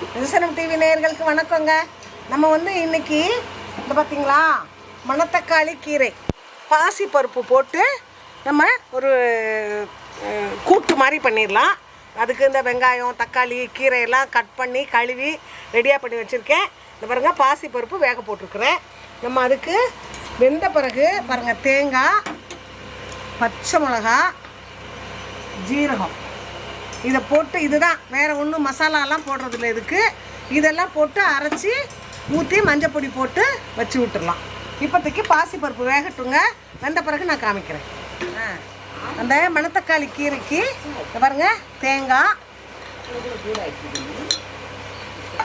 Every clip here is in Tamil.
விசனம் டிவி நேயர்களுக்கு வணக்கங்க. நம்ம வந்து இன்னைக்கு இந்த பார்த்தீங்களா மணத்தக்காளி கீரை. பாசி பருப்பு போட்டு நம்ம ஒரு கூட்டு மாதிரி பண்ணிடலாம். அதுக்கு இந்த வெங்காயம் தக்காளி கீரையெல்லாம் கட் பண்ணி கழுவி ரெடியாக பண்ணி வச்சுருக்கேன். இந்த பாருங்க பாசி பருப்பு வேக போட்டிருக்குறேன். நம்ம அதுக்கு வெந்த பிறகு பாருங்கள் தேங்காய் பச்சை மிளகா ஜீரகம். இதை போட்டு இதுதான். வேறு ஒன்றும் மசாலாலாம் போடுறதில்ல இதுக்கு. இதெல்லாம் போட்டு அரைச்சி ஊற்றி மஞ்சப்பொடி போட்டு வச்சு விட்டுடலாம் இப்போதைக்கு பாசிப்பருப்பு வேகட்டுங்க. வெந்த பிறகு நான் காமிக்கிறேன். ஆ. அந்த மணத்தக்காளி கீரைக்கு பாருங்க தேங்காய்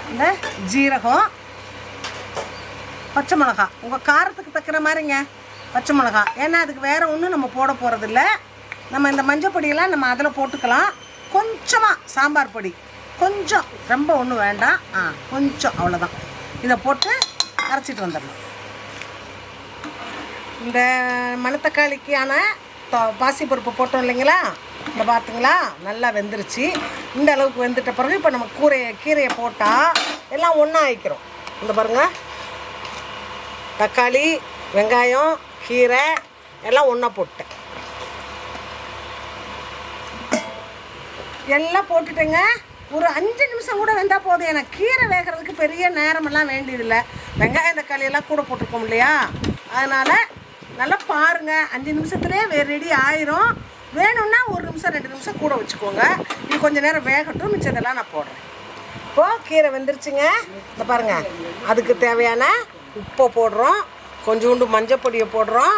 இந்த ஜீரகம் பச்சை மிளகா உங்கள் காரத்துக்கு தக்கிற மாதிரிங்க பச்சை மிளகா ஏன்னா அதுக்கு வேறு ஒன்றும் நம்ம போட போகிறதில்ல நம்ம இந்த மஞ்சள் பொடியெல்லாம் நம்ம அதில் போட்டுக்கலாம். கொஞ்சமாக சாம்பார் பொடி. கொஞ்சம் ரொம்ப ஒன்றும் வேண்டாம். ஆ கொஞ்சம் அவ்வளோதான் இதை போட்டு அரைச்சிட்டு வந்துடணும் இந்த மணத்தக்காளிக்கான பாசிப்பருப்பு போட்டோம் இல்லைங்களா? இந்த பார்த்துங்களா நல்லா வெந்துருச்சு. இந்த அளவுக்கு வெந்துட்ட பிறகு இப்போ நம்ம கூரையை கீரையை போட்டால் எல்லாம் ஒன்றா ஆயிக்கிறோம். இந்த பாருங்கள் தக்காளி வெங்காயம் கீரை எல்லாம் ஒன்றா போட்டேன். எல்லாம் போட்டுட்டேங்க. ஒரு அஞ்சு நிமிஷம் கூட வெந்தால் போதும். எனக்கு கீரை வேகிறதுக்கு பெரிய நேரமெல்லாம் வேண்டியதில்லை. வெங்காயம் தக்காளியெல்லாம் கூட போட்டிருக்கோம் இல்லையா? அதனால் நல்லா பாருங்கள் அஞ்சு நிமிஷத்துலேயே வே ரெடி ஆயிரும். வேணும்னா ஒரு நிமிஷம் ரெண்டு நிமிஷம் கூட வச்சுக்கோங்க. இது கொஞ்சம் நேரம் வேகட்டும். மிச்சதெல்லாம் நான் போடுறேன். இப்போது கீரை வெந்துருச்சுங்க. இந்த பாருங்கள் அதுக்கு தேவையான உப்பை போடுறோம். கொஞ்சோண்டு மஞ்சள் பொடியை போடுறோம்.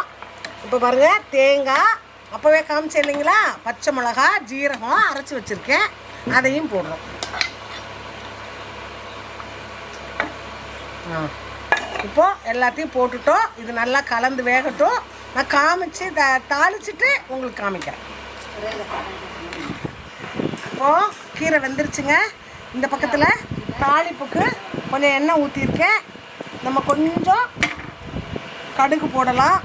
இப்போ பாருங்கள் தேங்காய் அப்போவே காமிச்சேன் இல்லைங்களா? பச்சை மிளகா ஜீரகம் அரைச்சி வச்சுருக்கேன். அதையும் போடுறோம். ஆ. இப்போ எல்லாத்தையும் போட்டுட்டோம். இது நல்லா கலந்து வேகட்டும். நான் காமிச்சு த தாளிச்சிட்டு உங்களுக்கு காமிக்கிறேன். இப்போ கீரை வெந்துருச்சுங்க. இந்த பக்கத்தில் தாளிப்புக்கு கொஞ்சம் எண்ணெய் ஊற்றிருக்கேன் நம்ம கொஞ்சம் கடுகு போடலாம்.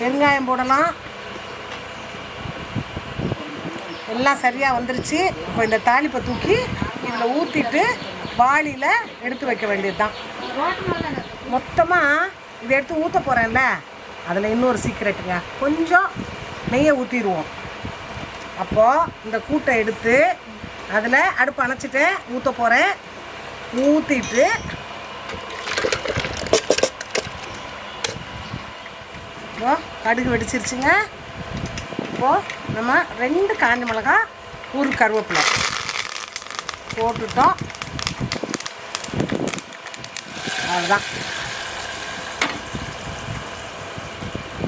வெங்காயம் போடலாம். எல்லாம் சரியாக வந்துருச்சு. இப்போ இந்த தாளிப்பை தூக்கி இதில் ஊற்றிட்டு வாளியில் எடுத்து வைக்க வேண்டியது தான் மொத்தமாக இதை எடுத்து ஊற்ற போகிறேன்ல அதில் இன்னொரு சீக்ரெட்டுங்க கொஞ்சம் நெய்யை ஊற்றிடுவோம் அப்போது இந்த கூட்டை எடுத்து அதில் அடுப்பு அணைச்சிட்டு ஊற்ற போகிறேன் ஊற்றிட்டு இப்போ கடுகு வெடிச்சிருச்சுங்க. இப்போது நம்ம ரெண்டு காஞ்ச மிளகா ஒரு கருவேப்பிலை போட்டுட்டோம். அதுதான்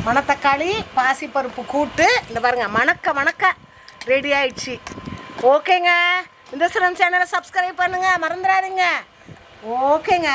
மணத்தக்காளி பாசிப்பருப்பு கூட்டு. இந்த பாருங்க மணக்க மணக்க ரெடி ஆயிடுச்சு. ஓகேங்க இந்த சிரம் சேனலை சப்ஸ்கிரைப் பண்ணுங்கள் மறந்துடாதீங்க. ஓகேங்க